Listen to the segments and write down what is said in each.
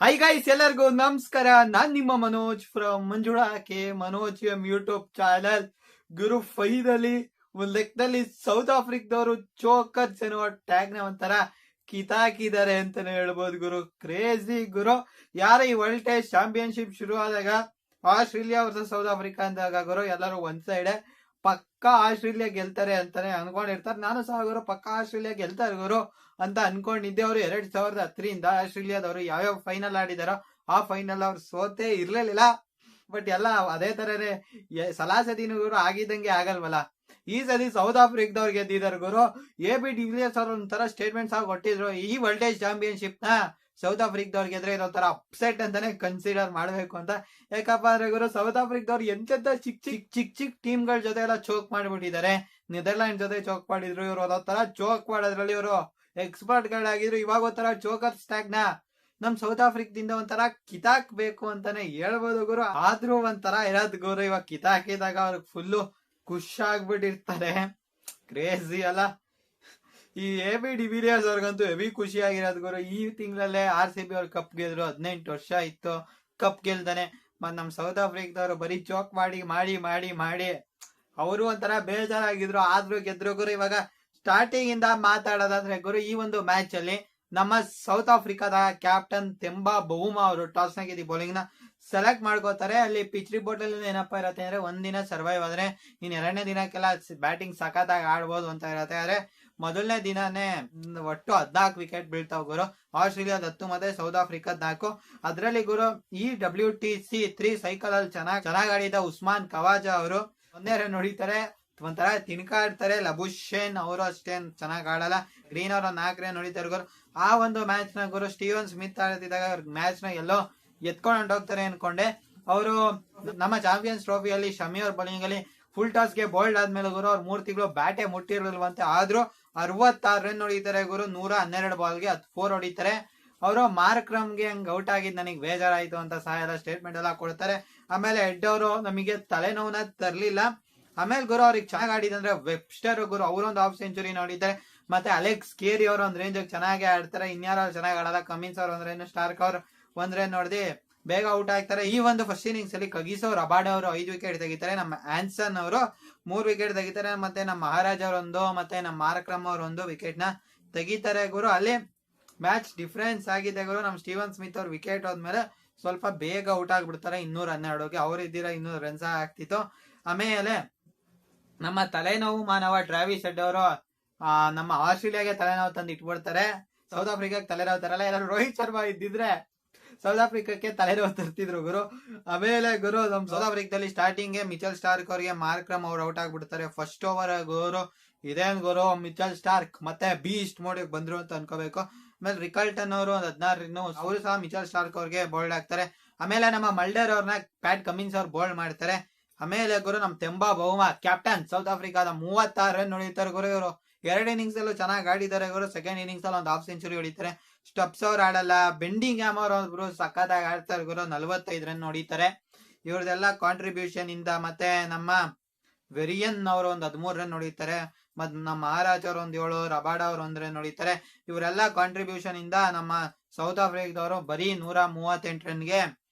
High guys ಎಲ್ಲರಿಗೂ ನಮಸ್ಕಾರ. ನಾನ್ ನಿಮ್ಮ Manoj from Manjula K Manoj M YouTube channel Guru finally ಒಂದ್ ಲೆಕ್ಕದಲ್ಲಿ ಸೌತ್ ಆಫ್ರಿಕಾದವರು ಚೋಕರ್ಸ್ ಎನ್ನುವ ಟ್ಯಾಗ್ನ ಒಂಥರ ಕಿತಾಕಿದ್ದಾರೆ ಅಂತಾನೆ ಹೇಳ್ಬೋದು ಗುರು. ಕ್ರೇಜಿ ಗುರು. ಯಾರ ಈ ವರ್ಲ್ಡ್ ಟೆಸ್ಟ್ ಚಾಂಪಿಯನ್ಶಿಪ್ ಶುರು ಆದಾಗ ಆಸ್ಟ್ರೇಲಿಯಾ ವರ್ಸಸ್ ಸೌತ್ ಆಫ್ರಿಕಾ ಅಂದಾಗ ಗುರು, ಎಲ್ಲರೂ ಒಂದ್ ಸೈಡ್ ಪಕ್ಕ ಆಸ್ಟ್ರೇಲಿಯಾ ಗೆಲ್ತಾರೆ ಅಂತಾನೆ ಅನ್ಕೊಂಡಿರ್ತಾರೆ. ನಾನು ಸಹ ಗುರು ಪಕ್ಕ ಆಸ್ಟ್ರೇಲಿಯಾ ಗೆಲ್ತಾರೆ ಗುರು. ಅಂತ ಅನ್ಕೊಂಡಿದ್ದೆ. ಅವರು ಎರಡ್ ಸಾವಿರದ ಹತ್ತರಿಂದ ಆಸ್ಟ್ರೇಲಿಯಾದವರು ಯಾವ್ಯಾವ ಫೈನಲ್ ಆಡಿದಾರೋ ಆ ಫೈನಲ್ ಅವ್ರು ಸೋತೆ ಇರ್ಲಿಲ್ಲ. ಬಟ್ ಎಲ್ಲ ಅದೇ ತರನೇ ಸಲಾ ಸತಿನೂ ಗುರು ಆಗಿದ್ದಂಗೆ ಆಗಲ್ವಲ್ಲ. ಈ ಸತಿ ಸೌತ್ ಆಫ್ರಿಕಾದವ್ರು ಗೆದ್ದಿದ್ದಾರೆ ಗುರು. ಎ ಬಿ ಡಿವಿಲಿಯರ್ಸ್ ಅವ್ರ ಒಂಥರ ಸ್ಟೇಟ್ಮೆಂಟ್ಸ್ ಆಗಿ ಕೊಟ್ಟಿದ್ರು. ಈ ವರ್ಲ್ಡ್ ಟೆಸ್ಟ್ ಚಾಂಪಿಯನ್ಶಿಪ್ನ ಸೌತ್ ಆಫ್ರಿಕಾದವ್ರು ಗೆದ್ರೆ ತರ ಅಪ್ಸೆಟ್ ಅಂತಾನೆ ಕನ್ಸಿಡರ್ ಮಾಡ್ಬೇಕು ಅಂತ. ಯಾಕಪ್ಪ ಅಂದ್ರೆ ಗುರು ಸೌತ್ ಆಫ್ರಿಕಾದವ್ರು ಎಂತೆಂತ ಚಿಕ್ ಚಿಕ್ ಚಿಕ್ ಚಿಕ್ ಟೀಮ್ಗಳ ಜೊತೆ ಎಲ್ಲ ಚೋಕ್ ಮಾಡ್ಬಿಟ್ಟಿದ್ದಾರೆ. ನೆದರ್ಲ್ಯಾಂಡ್ ಜೊತೆ ಚೋಕ್ ಮಾಡಿದ್ರು ಇವರು. ಅದೊಂಥರ ಚೋಕ್ ಮಾಡೋದ್ರಲ್ಲಿ ಇವರು. ಎಕ್ಸ್ಪರ್ಟ್ ಗಳಾಗಿದ್ರು ಇವಾಗ ಒಂಥರ ಜೋಕರ್ ಸ್ಟ್ಯಾಗ್ನ ನಮ್ ಸೌತ್ ಆಫ್ರಿಕಾದಿಂದ ಒಂಥರ ಕಿತಾಕ್ಬೇಕು ಅಂತಾನೆ ಹೇಳ್ಬೋದು ಗುರು. ಆದ್ರೂ ಒಂಥರ ಇರದ್ ಗುರು. ಇವಾಗ ಕಿತಾಕಿದಾಗ ಅವ್ರಿಗೆ ಫುಲ್ಲು ಖುಷ್ ಆಗ್ಬಿಟ್ಟಿರ್ತಾರೆ. ಕ್ರೇಜಿ ಅಲ್ಲ. ಈ ಎ ಬಿ ಡಿವಿಲಿಯರ್ಸ್ ಅವ್ರಿಗಂತೂ ಹೆವಿ ಖುಷಿ ಆಗಿರೋದು ಗುರು. ಈ ತಿಂಗಳಲ್ಲೇ ಆರ್ ಸಿ ಬಿ ಅವ್ರು ಕಪ್ ಗೆದ್ರು. ಹದಿನೆಂಟು ವರ್ಷ ಇತ್ತು. ಕಪ್ ಗೆಲ್ದಾನೆ. ಮತ್ ನಮ್ ಸೌತ್ ಆಫ್ರಿಕಾದವ್ರು ಬರೀ ಚೋಕ್ ಮಾಡಿ ಮಾಡಿ ಮಾಡಿ ಮಾಡಿ. ಅವರು ಒಂಥರ ಬೇಜಾರಾಗಿದ್ರು. ಆದ್ರೂ ಗೆದ್ರು ಗುರು. ಇವಾಗ ಸ್ಟಾರ್ಟಿಂಗ್ ಇಂದ ಮಾತಾಡೋದಾದ್ರೆ ಗುರು, ಈ ಒಂದು ಮ್ಯಾಚ್ ಅಲ್ಲಿ ನಮ್ಮ ಸೌತ್ ಆಫ್ರಿಕಾದ ಕ್ಯಾಪ್ಟನ್ ತೆಂಬಾ ಬಹುಮಾ ಅವರು ಟಾಸ್ ನಾಗಿದ್ದಿ ಬೌಲಿಂಗ್ನ ಸೆಲೆಕ್ಟ್ ಮಾಡ್ಕೋತಾರೆ. ಅಲ್ಲಿ ಪಿಚ್ ರಿಪೋರ್ಟ್ ಅಲ್ಲಿ ಏನಪ್ಪಾ ಇರತ್ತೆ ಅಂದ್ರೆ ಒಂದಿನ ಸರ್ವೈವ್ ಆದ್ರೆ ಇನ್ ಎರಡನೇ ದಿನಕ್ಕೆಲ್ಲ ಬ್ಯಾಟಿಂಗ್ ಸಖತ್ತಾಗಿ ಆಡ್ಬೋದು ಅಂತ ಇರತ್ತೆ. ಆದ್ರೆ ಮೊದಲನೇ ದಿನನೇ ಒಟ್ಟು ಹದ್ನಾಲ್ಕು ವಿಕೆಟ್ ಬೀಳ್ತಾವ್ ಗುರು. ಆಸ್ಟ್ರೇಲಿಯಾದ ಹತ್ತು ಮತ್ತೆ ಸೌತ್ ಆಫ್ರಿಕಾದ ನಾಲ್ಕು. ಅದರಲ್ಲಿ ಗುರು, ಈ W T C three cycle ಅಲ್ಲಿ ಚೆನ್ನಾಗಿ ಚೆನ್ನಾಗಿ ಆಡಿದ ಉಸ್ಮಾನ್ ಕವಾಜಾ ಅವರು ಒಂದೇ ರನ್ ಒಂಥರ ತಿನ್ಕಾಡ್ತಾರೆ ಲಬುಷೇನ್ ಅವರು ಅಷ್ಟೇನು ಚೆನ್ನಾಗಿ ಆಡಲ್ಲ. ಗ್ರೀನ್ ಅವರ ನಾಲ್ಕು ರನ್ ಹೊಡಿತಾರೆ ಗುರು. ಆ ಒಂದು ಮ್ಯಾಚ್ನ ಗುರು ಸ್ಟೀವನ್ ಸ್ಮಿತ್ ಆಡ್ತಿದ್ದಾಗ ಮ್ಯಾಚ್ನ ಎಲ್ಲೋ ಎತ್ಕೊಂಡು ಹೋಗ್ತಾರೆ ಅನ್ಕೊಂಡೆ. ಅವರು ನಮ್ಮ ಚಾಂಪಿಯನ್ಸ್ ಟ್ರೋಫಿಯಲ್ಲಿ ಶಮಿ ಅವ್ರ ಬೌಲಿಂಗ್ ಅಲ್ಲಿ ಫುಲ್ ಟಾಸ್ಗೆ ಬೋಲ್ಡ್ ಆದ್ಮೇಲೆ ಗುರು ಅವ್ರ ಮೂರ್ ತಿಂಗಳು ಬ್ಯಾಟೆ ಮುಟ್ಟಿರಲಿಲ್ವಂತೆ. ಆದ್ರೂ ಅರವತ್ತಾರು ರನ್ ಹೊಡಿತಾರೆ ಗುರು. ನೂರ ಹನ್ನೆರಡು ಬಾಲ್ಗೆ ಹತ್ತು ಫೋರ್ ಹೊಡಿತಾರೆ. ಅವರು ಮಾರ್ಕ್ಗೆ ಹಂಗ್ ಔಟ್ ಆಗಿದ್ದು ನನಗೆ ಬೇಜಾರಾಯಿತು ಅಂತ ಸಹ ಎಲ್ಲ ಸ್ಟೇಟ್ಮೆಂಟ್ ಎಲ್ಲ ಕೊಡ್ತಾರೆ. ಆಮೇಲೆ ಹೆಡ್ ಅವರು ನಮಗೆ ತಲೆನೋವನ್ನ ತರ್ಲಿಲ್ಲ. ಆಮೇಲೆ ಗುರು ಅವ್ರಿಗೆ ಚೆನ್ನಾಗಿ ಆಡಿದಂದ್ರೆ ವೆಬ್ಸ್ಟರ್ ಗುರು ಅವರೊಂದು ಹಾಫ್ ಸೆಂಚುರಿ ನೋಡಿದ್ದಾರೆ ಮತ್ತೆ ಅಲೆಕ್ಸ್ ಕೇರಿ ಅವರು ಒಂದ್ ರೇಂಜ್ ಚೆನ್ನಾಗಿ ಆಡ್ತಾರೆ. ಇನ್ಯಾರು ಚೆನ್ನಾಗಿ ಆಡಲ್ಲ ಕಮಿನ್ಸ್ ಅವ್ರು ಒಂದ್ ರೇನ್ ಸ್ಟಾರ್ಕ್ ಅವ್ರು ಒಂದ್ ನೋಡಿದೆ ಬೇಗ ಔಟ್ ಆಗ್ತಾರೆ. ಈ ಒಂದು ಫಸ್ಟ್ ಇನ್ನಿಂಗ್ಸ್ ಅಲ್ಲಿ ಕಗಿಸೋ ರಬಾಡ್ ಅವರು ಐದು ವಿಕೆಟ್ ತೆಗಿತಾರೆ. ನಮ್ಮ ಆನ್ಸನ್ ಅವರು ಮೂರು ವಿಕೆಟ್ ತೆಗಿತಾರೆ. ಮತ್ತೆ ನಮ್ಮ ಮಹಾರಾಜ್ ಅವರೊಂದು ಮತ್ತೆ ನಮ್ಮ ಮಾರಕ್ರಮ್ ಅವರೊಂದು ವಿಕೆಟ್ನ ತೆಗಿತಾರೆ ಗುರು. ಅಲ್ಲಿ ಮ್ಯಾಚ್ ಡಿಫ್ರೆನ್ಸ್ ಆಗಿದೆ ಗುರು. ನಮ್ಮ ಸ್ಟೀವನ್ ಸ್ಮಿತ್ ಅವ್ರ ವಿಕೆಟ್ ಹೋದ್ಮೇಲೆ ಸ್ವಲ್ಪ ಬೇಗ ಔಟ್ ಆಗ್ಬಿಡ್ತಾರೆ. ಇನ್ನೂರ ಹನ್ನೆರಡುಗೆ ಅವ್ರು ಇದ್ದೀರಾ? ಇನ್ನೂರು ರನ್ಸ್ ಆಗ್ತಿತ್ತು. ಆಮೇಲೆ ನಮ್ಮ ತಲೆನೋವು ಮಾನವ ಟ್ರಾವಿಸ್ ಶೆಡ್ ಅವರು ನಮ್ಮ ಆಸ್ಟ್ರೇಲಿಯಾಗೆ ತಲೆನೋವು ತಂದು ಇಟ್ಬಿಡ್ತಾರೆ. ಸೌತ್ ಆಫ್ರಿಕಾಗೆ ತಲೆನೋವು ತರಲ್ಲ. ಎಲ್ಲರೂ ರೋಹಿತ್ ಶರ್ಮಾ ಇದ್ದಿದ್ರೆ ಸೌತ್ ಆಫ್ರಿಕಾಕ್ಕೆ ತಲೆನೋವು ತರ್ತಿದ್ರು ಗುರು. ಆಮೇಲೆ ಗುರು ನಮ್ ಸೌತ್ ಆಫ್ರಿಕಾದಲ್ಲಿ ಸ್ಟಾರ್ಟಿಂಗ್ ಮಿಚಲ್ ಸ್ಟಾರ್ಕ್ ಅವರಿಗೆ ಮಾರ್ಕ್ರಮ್ ಅವ್ರು ಔಟ್ ಆಗ್ಬಿಡ್ತಾರೆ. ಫಸ್ಟ್ ಓವರ್ ಗುರು. ಇದೇನ್ ಗುರು? ಮಿಚಲ್ ಸ್ಟಾರ್ಕ್ ಮತ್ತೆ ಬೀಸ್ಟ್ ಮೋಡಿಗೆ ಬಂದ್ರು ಅಂತ ಅನ್ಕೋಬೇಕು. ಆಮೇಲೆ ರಿಕಲ್ಟನ್ ಅವರು ಒಂದ್ ಹದಿನಾರು ಅವರು ಸಹ ಮಿಚಲ್ ಸ್ಟಾರ್ಕ್ ಅವ್ರಿಗೆ ಬೋಲ್ಡ್ ಆಗ್ತಾರೆ. ಆಮೇಲೆ ನಮ್ಮ ಮಲ್ಡರ್ ಅವ್ರನ್ನ ಪ್ಯಾಟ್ ಕಮಿನ್ಸ್ ಅವ್ರು ಬೋಲ್ಡ್ ಮಾಡ್ತಾರೆ. ಆಮೇಲೆ ಗುರು ನಮ್ ತೆಂಬಾ ಬಹುಮಾ ಕ್ಯಾಪ್ಟನ್ ಸೌತ್ ಆಫ್ರಿಕಾದ ಮೂವತ್ತಾರು ರನ್ ಹೊಡಿತಾರೆ ಗುರು ಇವರು. ಎರಡು ಇನ್ನಿಂಗ್ಸ್ ಅಲ್ಲೂ ಚೆನ್ನಾಗಿ ಆಡಿದ್ದಾರೆ ಗುರು. ಸೆಕೆಂಡ್ ಇನ್ನಿಂಗ್ಸ್ ಅಲ್ಲಿ ಒಂದು ಹಾಫ್ ಸೆಂಚುರಿ ಹೊಡಿತಾರೆ. ಸ್ಟಪ್ಸ್ ಅವ್ರು ಆಡಲ್ಲ. ಬೆಂಡಿಂಗ್ ಗ್ಯಾಮ್ ಅವ್ರು ಗುರು ಸಖತ್ತಾಗಿ ಆಡ್ತಾರೆ ಗುರು. ನಲವತ್ತೈದು ರನ್ ಹೊಡಿತಾರೆ. ಇವ್ರದೆಲ್ಲ ಕಾಂಟ್ರಿಬ್ಯೂಷನ್ ಇಂದ ಮತ್ತೆ ನಮ್ಮ ವೆರಿಯನ್ ಅವರು ಒಂದು ಹದಿಮೂರು ರನ್ ಹೊಡಿತಾರೆ. ಮತ್ ನಮ್ಮ ಮಹಾರಾಜ್ ಅವರು ಒಂದ್ ಏಳು ರಬಾಡ ಅವರು ಒಂದ್ ರನ್ ಹೊಡಿತಾರೆ. ಇವರೆಲ್ಲ ಕಾಂಟ್ರಿಬ್ಯೂಷನ್ ಇಂದ ನಮ್ಮ ಸೌತ್ ಆಫ್ರಿಕಾದವರು ಬರೀ ನೂರ ಮೂವತ್ತೆಂಟು ರನ್ಗೆ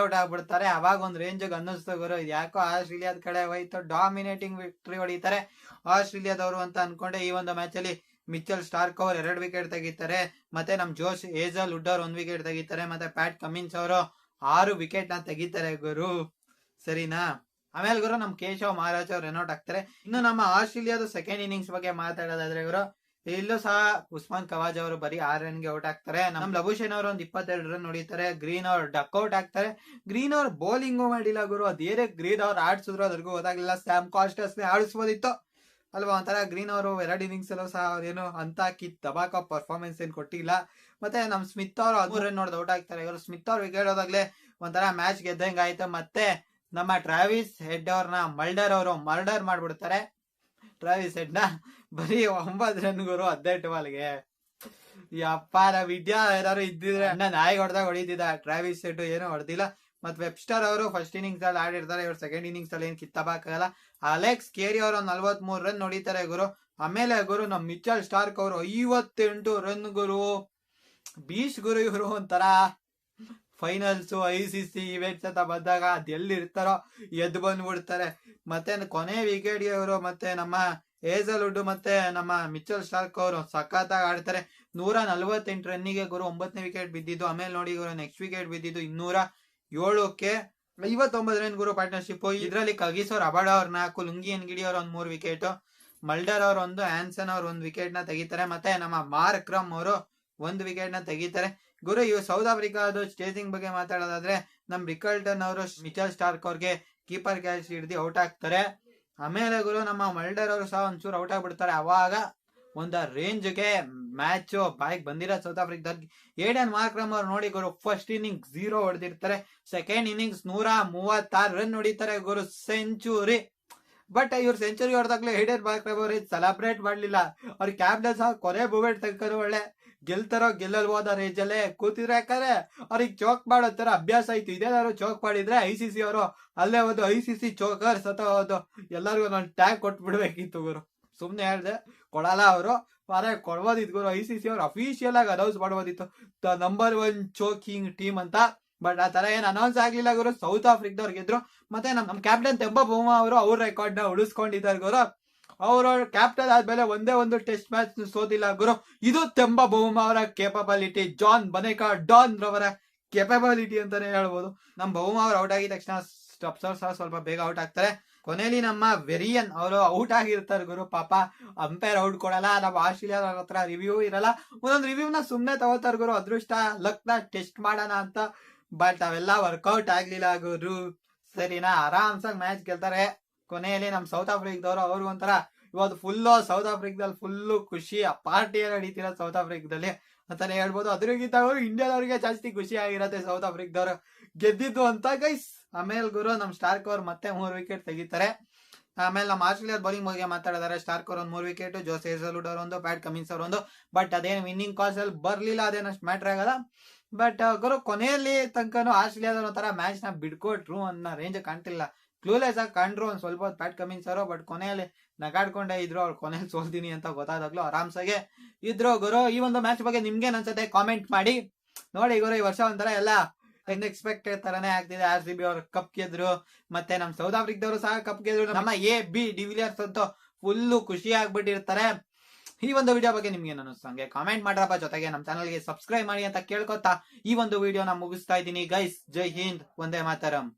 ಔಟ್ ಆಗ್ಬಿಡ್ತಾರೆ. ಅವಾಗ ಒಂದು ರೇಂಜ್ ಅನ್ನಿಸ್ತು ಗುರು. ಯಾಕೋ ಆಸ್ಟ್ರೇಲಿಯಾದ ಕಡೆ ಹೋಯ್ತು. ಡಾಮಿನೇಟಿಂಗ್ ವಿಕ್ಟ್ರಿ ಹೊಡಿತಾರೆ. ಆಸ್ಟ್ರೇಲಿಯಾದವರು ಅಂತ ಅನ್ಕೊಂಡೆ ಈ ಒಂದು ಮ್ಯಾಚ್ ಅಲ್ಲಿ ಮಿಚಲ್ ಸ್ಟಾರ್ಕ್ ಅವರು ಎರಡು ವಿಕೆಟ್ ತೆಗಿತಾರೆ. ಮತ್ತೆ ನಮ್ ಜೋಶ್ ಏಜಲ್ ವುಡ್ ಅವ್ರು ಒಂದ್ ವಿಕೆಟ್ ತೆಗಿತಾರೆ. ಮತ್ತೆ ಪ್ಯಾಟ್ ಕಮಿನ್ಸ್ ಅವರು ಆರು ವಿಕೆಟ್ನ ತೆಗಿತಾರೆ ಗುರು. ಸರಿನಾ? ಆಮೇಲೆ ಗುರು ನಮ್ ಕೇಶವ್ ಮಹಾರಾಜ್ ಅವ್ರು ರನ್ಔಟ್ ಆಗ್ತಾರೆ. ಇನ್ನು ನಮ್ಮ ಆಸ್ಟ್ರೇಲಿಯಾದ ಸೆಕೆಂಡ್ ಇನ್ನಿಂಗ್ಸ್ ಬಗ್ಗೆ ಮಾತಾಡೋದಾದ್ರೆ ಗುರು ಇಲ್ಲೂ ಸಹ ಉಸ್ಮಾನ್ ಕವಾಜ್ ಅವರು ಬರೀ ಆರ್ ರನ್ಗೆ ಔಟ್ ಆಗ್ತಾರೆ. ನಮ್ ಲಭೂಷನ್ ಅವರು ಒಂದ್ ಇಪ್ಪತ್ತೆರಡು ರನ್ ಹೊಡಿತಾರೆ. ಗ್ರೀನ್ ಅವ್ರು ಡಕ್ ಔಟ್ ಆಗ್ತಾರೆ. ಗ್ರೀನ್ ಅವ್ರು ಬೌಲಿಂಗು ಮಾಡಿಲ್ಲ ಗುರು. ಅದೇನೇ ಗ್ರೀನ್ ಅವ್ರು ಆಡ್ಸಿದ್ರು ಅದ್ರಿಗೂ ಗೊತ್ತಾಗ್ಲಿಲ್ಲ ಸ್ಯಾಮ್ ಕಾಸ್ಟರ್ಸ್ ನೇ ಆಡಿಸ್ಬೋದಿತ್ತು. ಅಲ್ವಾ? ಒಂಥರ ಗ್ರೀನ್ ಅವರು ಎರಡು ಇನ್ನಿಂಗ್ಸ್ ಅಲ್ಲೂ ಸಹ ಅವ್ರೇನು ಅಂತ ಕಿತ್ ದಬಾಕ ಪರ್ಫಾರ್ಮೆನ್ಸ್ ಏನ್ ಕೊಟ್ಟಿಲ್ಲ. ಮತ್ತೆ ನಮ್ ಸ್ಮಿತ್ ಅವರು ಹದಿಮೂರು ರನ್ ನೋಡ್ದು ಔಟ್ ಆಗ್ತಾರೆ. ಇವರು ಸ್ಮಿತ್ ಅವ್ರು ವಿಕೆಟ್ ಹೋದಾಗ್ಲೇ ಒಂಥರ ಮ್ಯಾಚ್ ಗೆದ್ದಂಗೆ ಆಯ್ತು ಮತ್ತೆ ನಮ್ಮ ಟ್ರಾವಿಸ್ ಹೆಡ್ ಅವ್ರನ್ನ ಮಲ್ಡರ್ ಅವರು ಮರ್ಡರ್ ಮಾಡ್ಬಿಡ್ತಾರೆ. ಟ್ರಾವಿಸ್ ಹೆಡ್ನ ಬರೀ ಒಂಬತ್ತು ರನ್ ಗುರು ಹದಿನೆಂಟು ಬಾಲ್ಗೆ ಯಪ್ಪ, ನಾವ್ ವಿದ್ಯಾ ಯಾರು ಇದ್ದಿದ್ರೆ ಅಣ್ಣ ನಾಯಿ ಹೊಡೆದಾಗ ಹೊಡಿತಿದ್ದ. ಟ್ರಾವಿಸ್ ಹೆಡ್ ಏನು ಹೊಡೆದಿಲ್ಲ. ಮತ್ ವೆಬ್ಸ್ಟರ್ ಅವರು ಫಸ್ಟ್ ಇನ್ನಿಂಗ್ಸ್ ಅಲ್ಲಿ ಆಡಿರ್ತಾರೆ. ಇವ್ರು ಸೆಕೆಂಡ್ ಇನ್ನಿಂಗ್ಸ್ ಅಲ್ಲಿ ಏನ್ ಕಿತ್ತಬಾಕಲ್ಲ ಅಲೆಕ್ಸ್ ಕೇರಿ ಅವರು ನಲ್ವತ್ ಮೂರ್ ರನ್ ಹೊಡಿತಾರೆ ಗುರು. ಆಮೇಲೆ ಗುರು ನಮ್ ಮಿಚಲ್ ಸ್ಟಾರ್ಕ್ ಅವರು ಐವತ್ತೆಂಟು ರನ್ ಗುರು. ಬೀಚ್ ಗುರು ಇವರು ಒಂಥರ finals I C C events ಅಂತ ಬಂದಾಗ ಅದು ಎಲ್ಲಿರ್ತಾರೋ ಎದ್ದು ಬಂದ್ಬಿಡ್ತಾರೆ. ಮತ್ತೆ ಕೊನೆ ವಿಕೆಟ್ಗೆ ಅವರು ಮತ್ತೆ ನಮ್ಮ ಏಜಲ್ವುಡ್ ಮತ್ತೆ ನಮ್ಮ ಮಿಚಲ್ ಸ್ಟಾರ್ಕ್ ಅವರು ಸಖತ್ತಾಗಿ ಆಡ್ತಾರೆ. ನೂರ ನಲ್ವತ್ತೆಂಟು ರನ್ನಿಗೆ ಗುರು ಒಂಬತ್ತನೇ ವಿಕೆಟ್ ಬಿದ್ದಿದ್ದು, ಆಮೇಲೆ ನೋಡಿ ಗುರು ನೆಕ್ಸ್ಟ್ ವಿಕೆಟ್ ಬಿದ್ದಿದ್ದು ಇನ್ನೂರ ಏಳಕ್ಕೆ ಐವತ್ತೊಂಬತ್ತು ರನ್ ಗುರು ಪಾರ್ಟ್ನರ್ಶಿಪ್ ಇದರಲ್ಲಿ ಕಗಿಸೋರ್ ಅಬಾಡ್ ಅವ್ರ ನಾಲ್ಕು, ಲುಂಗಿ ಅನ್ಗಿಡಿ ಅವ್ರ ಒಂದ್ ಮೂರು ವಿಕೆಟ್ ಮಲ್ಡರ್ ಅವ್ರ ಒಂದು, ಆನ್ಸನ್ ಅವ್ರ ಒಂದು ವಿಕೆಟ್ನ ತೆಗಿತಾರೆ. ಮತ್ತೆ ನಮ್ಮ ಮಾರ್ಕ್ರಮ್ ಅವರು ಒಂದು ವಿಕೆಟ್ನ ತೆಗಿತಾರೆ. ಗುರು ಇವ್ ಸೌತ್ ಆಫ್ರಿಕಾದ ಸ್ಟೇಜಿಂಗ್ ಬಗ್ಗೆ ಮಾತಾಡೋದಾದ್ರೆ, ನಮ್ ರಿಕಲ್ಟನ್ ಅವರು ಮಿಚಲ್ ಸ್ಟಾರ್ಕ್ ಅವ್ರಿಗೆ ಕೀಪರ್ ಕ್ಯಾಚ್ ಹಿಡ್ದು ಔಟ್ ಆಗ್ತಾರೆ ಆಮೇಲೆ ಗುರು, ನಮ್ಮ ಮಲ್ಡರ್ ಅವರು ಸಹ ಒಂಚೂರು ಔಟ್ ಆಗ್ಬಿಡ್ತಾರೆ. ಅವಾಗ ಒಂದ ರೇಂಜ್ಗೆ ಮ್ಯಾಚ್ ಬಾಯ್ಗೆ ಬಂದಿರೋ ಸೌತ್ ಆಫ್ರಿಕಾದ ಏಡನ್ ಮಾರ್ಕ್ರಮ್ ಅವ್ರು ನೋಡಿ ಗುರು ಫಸ್ಟ್ ಇನ್ನಿಂಗ್ ಝೀರೋ ಹೊಡೆದಿರ್ತಾರೆ. ಸೆಕೆಂಡ್ ಇನ್ನಿಂಗ್ಸ್ ನೂರ ಮೂವತ್ತಾರು ರನ್ ಹೊಡಿತಾರೆ ಗುರು ಸೆಂಚುರಿ ಬಟ್ ಇವ್ರು ಸೆಂಚುರಿ ಹೊಡೆದಾಗ್ಲೂ ಏಡನ್ ಮಾರ್ಕ್ರಮ್ ಅವ್ರಿಗೆ ಸೆಲೆಬ್ರೇಟ್ ಮಾಡ್ಲಿಲ್ಲ. ಅವ್ರ ಕ್ಯಾಪ್ಟನ್ ಸಹ ಕೊನೆ ಮೂಮೆಂಟ್ ತಗ್ಕರು ಒಳ್ಳೆ ಗೆಲ್ತಾರೋ ಗೆಲ್ಲಲ್ವಾದ ರೇಜಲ್ಲಿ ಕೂತಿದ್ರೆ ಯಾಕಂದ್ರೆ ಅವ್ರಿಗೆ ಚೋಕ್ ಮಾಡೋ ತರ ಅಭ್ಯಾಸ ಆಯ್ತು. ಇದೇನಾದ್ರು ಚೋಕ್ ಮಾಡಿದ್ರೆ ಐ ಸಿ ಸಿ ಅವರು ಅಲ್ಲೇ ಒಂದು ಐ ಸಿ ಸಿ ಚೋಕರ್ ಸತ ಒಂದು ಎಲ್ಲರಿಗೂ ನಾನು ಟ್ಯಾಗ್ ಕೊಟ್ಬಿಡ್ಬೇಕಿತ್ತು ಗುರು. ಸುಮ್ನೆ ಹೇಳಿದೆ, ಕೊಡಲ್ಲ ಅವರು. ಮಾರೆ ಕೊಡ್ಬೋದಿತ್ತು ಗುರು. ಐ ಸಿ ಸಿ ಅವ್ರು ಅಫಿಷಿಯಲ್ ಆಗಿ ಅನೌನ್ಸ್ ಮಾಡ್ಬೋದಿತ್ತು. The number one choking team ಅಂತ. ಬಟ್ ಆ ತರ ಏನ್ ಅನೌನ್ಸ್ ಆಗ್ಲಿಲ್ಲ ಗುರು. ಸೌತ್ ಆಫ್ರಿಕಾದವ್ರು ಇದ್ರು ಮತ್ತೆ ನಮ್ ನಮ್ ಕ್ಯಾಪ್ಟನ್ ತೆಂಬ ಬೊಮ್ಮ ಅವರು ಅವ್ರ ರೆಕಾರ್ಡ್ನ ಉಳಿಸ್ಕೊಂಡಿದ್ದಾರೆ ಗುರು. ಅವರು ಕ್ಯಾಪ್ಟನ್ ಆದ್ಮೇಲೆ ಒಂದೇ ಒಂದು ಟೆಸ್ಟ್ ಮ್ಯಾಚ್ ಸೋದಿಲ್ಲ ಗುರು, ಇದು ತೆಂಬ ಬಹುಮ ಅವರ ಕೇಪಬಿಲಿಟಿ ಜಾನ್ ಬನೇಕಾ ಡಾನ್ ರವರ ಕೆಪಬಿಲಿಟಿ ಅಂತಾನೆ ಹೇಳ್ಬೋದು. ನಮ್ಮ ಬಹುಮ ಅವ್ರು ಔಟ್ ಆಗಿದ ತಕ್ಷಣ ಸ್ಟಪ್ಸರ್ ಸಹ ಸ್ವಲ್ಪ ಬೇಗ ಔಟ್ ಆಗ್ತಾರೆ. ಕೊನೆಯಲ್ಲಿ ನಮ್ಮ ವೆರಿಯನ್ ಅವರು ಔಟ್ ಆಗಿರ್ತಾರೆ ಗುರು. ಪಾಪ ಅಂಪೈರ್ ಔಟ್ ಕೊಡಲ್ಲ. ನಮ್ಮ ಆಸ್ಟ್ರೇಲಿಯಾದ ಹತ್ರ ರಿವ್ಯೂ ಇರಲ್ಲ. ಒಂದೊಂದು ರಿವ್ಯೂ ನ ತಗೋತಾರೆ ಗುರು. ಅದೃಷ್ಟ ಲಕ್ನ ಟೆಸ್ಟ್ ಮಾಡೋಣ ಅಂತ. ಬಟ್ ಅವೆಲ್ಲ ವರ್ಕೌಟ್ ಆಗ್ಲಿಲ್ಲ ಗುರು. ಸರಿನಾ? ಆರಾಮ್ಸಾಗಿ ಮ್ಯಾಚ್ ಗೆಲ್ತಾರೆ. ಕೊನೆಯಲ್ಲಿ ನಮ್ಮ ಸೌತ್ ಆಫ್ರಿಕಾದವರು ಅವರು ಒಂಥರ ಇವತ್ತು ಫುಲ್ಲು ಸೌತ್ ಆಫ್ರಿಕಾದಲ್ಲಿ ಫುಲ್ಲು ಖುಷಿ, ಆ ಪಾರ್ಟಿ ನಡೀತಿರೋ ಸೌತ್ ಆಫ್ರಿಕಾದಲ್ಲಿ ಅಂತಾನೆ ಹೇಳ್ಬೋದು. ಅದ್ರಿಗಿಂತ ಅವರು ಇಂಡಿಯಾದವ್ರಿಗೆ ಜಾಸ್ತಿ ಖುಷಿ ಆಗಿರತ್ತೆ ಸೌತ್ ಆಫ್ರಿಕಾದವರು ಗೆದ್ದಿದ್ದು ಅಂತ ಗೈಸ್ ಆಮೇಲೆ ಗುರು ನಮ್ಮ ಸ್ಟಾರ್ಕ್ ಅವ್ರು ಮತ್ತೆ ಮೂರು ವಿಕೆಟ್ ತೆಗಿತಾರೆ. ಆಮೇಲೆ ನಮ್ಮ ಆಸ್ಟ್ರೇಲಿಯಾ ಬೌಲಿಂಗ್ ಬಗ್ಗೆ ಮಾತಾಡಿದಾರೆ. ಸ್ಟಾರ್ಕ್ ಒಂದು ಮೂರು ವಿಕೆಟ್ ಜೋಸ್ ಹೇಸಲ್ವುಡ್ ಅವ್ರ ಒಂದು ಪ್ಯಾಟ್ ಕಮಿನ್ಸ್ ಅವ್ರ ಒಂದು ಬಟ್ ಅದೇನು ವಿನ್ನಿಂಗ್ ಕಾಲ್ಸ್ ಅಲ್ಲಿ ಬರಲಿಲ್ಲ, ಅದೇನಷ್ಟು ಮ್ಯಾಟ್ರ್ ಆಗಲ್ಲ. ಬಟ್ ಗುರು ಕೊನೆಯಲ್ಲಿ ತನಕನೂ ಆಸ್ಟ್ರೇಲಿಯಾದವ್ರ ಒಂಥರ ಮ್ಯಾಚ್ನ ಬಿಡ್ಕೊಟ್ರು ಅನ್ನೋ ರೇಂಜ್ ಕಾಣ್ತಿಲ್ಲ. ಕ್ಲೂಲೆಸ್ ಆಗಿ ಕಂಡ್ರು ಒಂದ್ ಸ್ವಲ್ಪ ಹೊತ್ತು ಪ್ಯಾಟ್ ಕಮಿನ್ಸ್ ಸರ್ ಬಟ್ ಕೊನೆಯಲ್ಲಿ ನಗಾಡ್ಕೊಂಡೆ ಇದ್ರು, ಅವ್ರು ಕೊನೆಯಲ್ಲಿ ಸೋಲ್ತೀನಿ ಅಂತ ಗೊತ್ತಾದಾಗ್ಲು ಆರಾಮ್ಸಾಗೆ ಇದ್ರು. ಗುರು, ಈ ಒಂದು ಮ್ಯಾಚ್ ಬಗ್ಗೆ ನಿಮ್ಗೆ ಅನ್ಸುತ್ತೆ? ಕಾಮೆಂಟ್ ಮಾಡಿ. ನೋಡಿ ಗುರು, ಈ ವರ್ಷ ಒಂಥರ ಎಲ್ಲ ಅನ್ಎಕ್ಸ್ಪೆಕ್ಟೆಡ್ ತರನೇ ಆಗ್ತಿದೆ. ಆರ್ ಸಿ ಬಿ ಅವ್ರು ಕಪ್ ಗೆದ್ರು, ಮತ್ತೆ ನಮ್ ಸೌತ್ ಆಫ್ರಿಕಾದವರು ಸಹ ಕಪ್ ಗೆದ್ರು. ನಮ್ಮ ಎ ಬಿ ಡಿವಿಲಿಯರ್ಸ್ ಅಂತ ಫುಲ್ ಖುಷಿ ಆಗ್ಬಿಟ್ಟಿರ್ತಾರೆ. ಈ ಒಂದು ವಿಡಿಯೋ ಬಗ್ಗೆ ನಿಮ್ಗೆ ಏನು ಅನಿಸ್ತು ಹಂಗೆ ಕಾಮೆಂಟ್ ಮಾಡ್ರಪ್ಪ. ಜೊತೆಗೆ ನಮ್ಮ ಚಾನಲ್ಗೆ ಸಬ್ಸ್ಕ್ರೈಬ್ ಮಾಡಿ ಅಂತ ಕೇಳ್ಕೊತಾ ಈ ಒಂದು ವಿಡಿಯೋನ ಮುಗಿಸ್ತಾ ಇದ್ದೀನಿ. ಗೈಸ್ ಜೈ ಹಿಂದ್ ಒಂದೇ ಮಾತರಂ